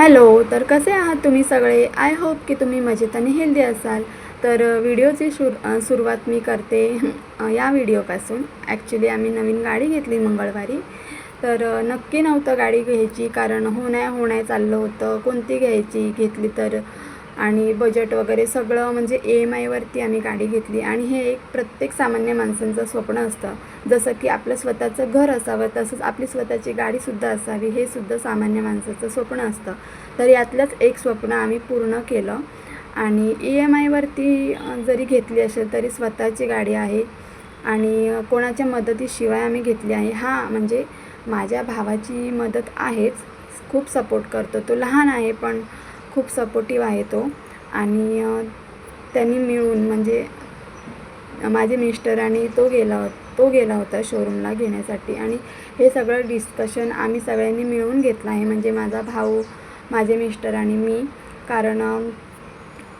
Hello तर कसे आहात तुम्ही सगळे? आय होप की तुम्ही मजेत आणि हेल्दी असाल. तर व्हिडिओची सुर सुरुवात मी करते या व्हिडिओपासून. ॲक्च्युली आम्ही नवीन गाडी घेतली मंगळवारी. तर नक्की नव्हतं गाडी घ्यायची कारण होण्या होण्या चाललं होतं. कोणती घ्यायची? घेतली तर आणि बजेट वगैरे सगळं म्हणजे ई एम आयवरती आम्ही गाडी घेतली. आणि हे एक प्रत्येक सामान्य माणसांचं स्वप्न असतं. जसं की आपलं स्वतःचं घर असावं तसंच आपली स्वतःची गाडीसुद्धा असावी हे सुद्धा सामान्य माणसाचं स्वप्न असतं. तर यातलंच एक स्वप्न आम्ही पूर्ण केलं. आणि ई एम आयवरती जरी घेतली असेल तरी स्वतःची गाडी आहे. आणि कोणाच्या मदतीशिवाय आम्ही घेतली आहे. हां म्हणजे माझ्या भावाची मदत आहेच. खूप सपोर्ट करतो. तो लहान आहे पण खूप सपोर्टिव्ह आहे तो. आणि त्यांनी मिळून म्हणजे माझे मिस्टर आणि तो गेला तो गेला होता शोरूमला घेण्यासाठी. आणि हे सगळं डिस्कशन आम्ही सगळ्यांनी मिळून घेतलं आहे. म्हणजे माझा भाऊ माझे मिस्टर आणि मी. कारण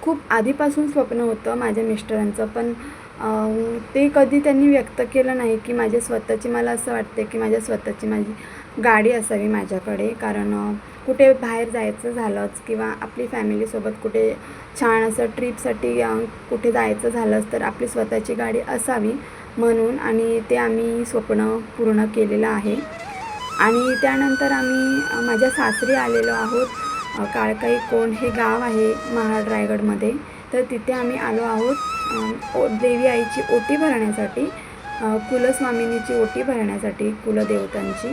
खूप आधीपासून स्वप्न होतं माझ्या मिस्टरांचं पण ते कधी त्यांनी व्यक्त केलं नाही की माझ्या स्वतःची मला असं वाटते की माझ्या स्वतःची माझी गाडी असावी माझ्याकडे. कारण कुठे बाहेर जायचं झालंच किंवा आपली फॅमिलीसोबत कुठे छान असं ट्रीपसाठी कुठे जायचं झालंच तर आपली स्वतःची गाडी असावी म्हणून आणि ते आम्ही स्वप्न पूर्ण केलेलं आहे. आणि त्यानंतर आम्ही माझ्या सासरी आलेलो आहोत. काळकाई कोण हे गाव आहे महाड रायगडमध्ये. तर तिथे आम्ही आलो आहोत. ओ देवी आईची ओटी भरण्यासाठी कुलस्वामिनीची ओटी भरण्यासाठी कुलदेवतांची.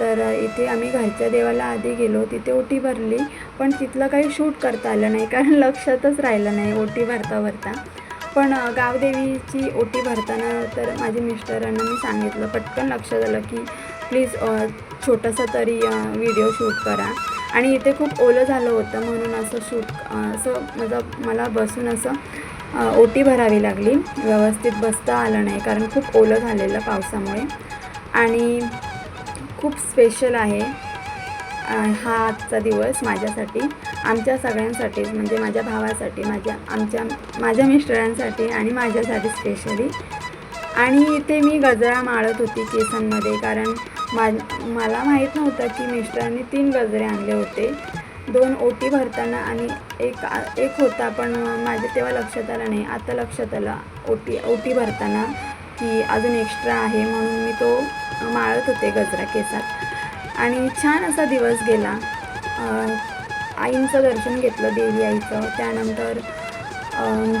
तर इथे आम्ही घरच्या देवाला आधी गेलो. तिथे ओटी भरली पण तिथलं काही शूट करता आलं नाही कारण लक्षातच राहिलं नाही ओटी भरता भरता. पण गावदेवीची ओटी भरताना तर माझ्या मिस्टरांना मी सांगितलं पटकन लक्षात आलं की प्लीज छोटंसं तरी व्हिडिओ शूट करा. आणि इथे खूप ओलं झालं होतं म्हणून असं शूट असं माझं मला बसून असं ओटी भरावी लागली. व्यवस्थित बसता आलं नाही कारण खूप ओलं झालेलं पावसामुळे. आणि खूप स्पेशल आहे. हा आजचा दिवस माझ्यासाठी आमच्या सगळ्यांसाठीच म्हणजे माझ्या भावासाठी माझ्या आमच्या माझ्या मिस्टरांसाठी आणि माझ्यासाठी स्पेशली आणि इथे मी गजरा माळत होती केसांमध्ये कारण मा मला माहीत नव्हतं की मिस्टरांनी तीन गजरे आणले होते. दोन ओटी भरताना आणि एक एक होता पण माझ्या तेव्हा लक्षात आलं नाही. आता लक्षात आलं ओटी ओटी भरताना की अजून एक्स्ट्रा आहे म्हणून मी तो माळत होते गजरा केसात. आणि छान असा दिवस गेला. आईंचं दर्शन घेतलं देवी आईचं. त्यानंतर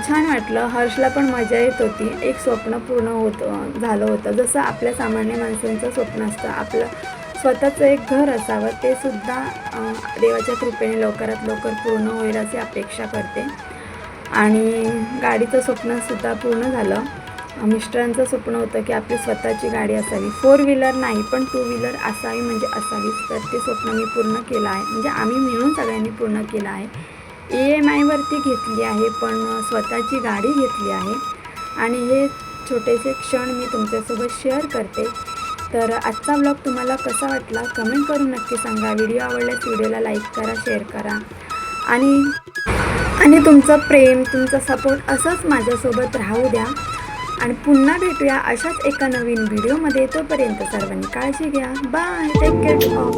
छान वाटलं. हर्षला पण मजा येत होती. एक स्वप्न पूर्ण होत झालं होतं. जसं आपल्या सामान्य माणसांचं स्वप्न असतं. आपलं स्वतःचं एक घर असावं ते सुद्धा देवाच्या कृपेने लवकरात लवकर पूर्ण होईल अशी अपेक्षा करते. आणि गाडीचं स्वप्नसुद्धा पूर्ण झालं. मिस्टरांचं स्वप्न होतं की आपली स्वतःची गाडी असावी. फोर व्हीलर नाही पण टू व्हीलर असावी म्हणजे असावीच तर ते स्वप्न मी पूर्ण केलं आहे. म्हणजे आम्ही मिळून सगळ्यांनी पूर्ण केलं आहे. ई एम आयवरती घेतली आहे पण स्वतःची गाडी घेतली आहे. आणि हे छोटेसे क्षण मी तुमच्यासोबत शेअर करते. तर आजचा ब्लॉग तुम्हाला कसा वाटला कमेंट करून नक्की सांगा. व्हिडिओ आवडल्यास व्हिडिओला लाईक करा शेअर करा. आणि आणि तुमचं प्रेम तुमचा सपोर्ट असंच माझ्यासोबत राहू द्या. आणि पुन्हा भेटूया अशाच एका नवीन व्हिडिओमध्ये. तोपर्यंत सर्वांनी काळजी घ्या. Bye take care of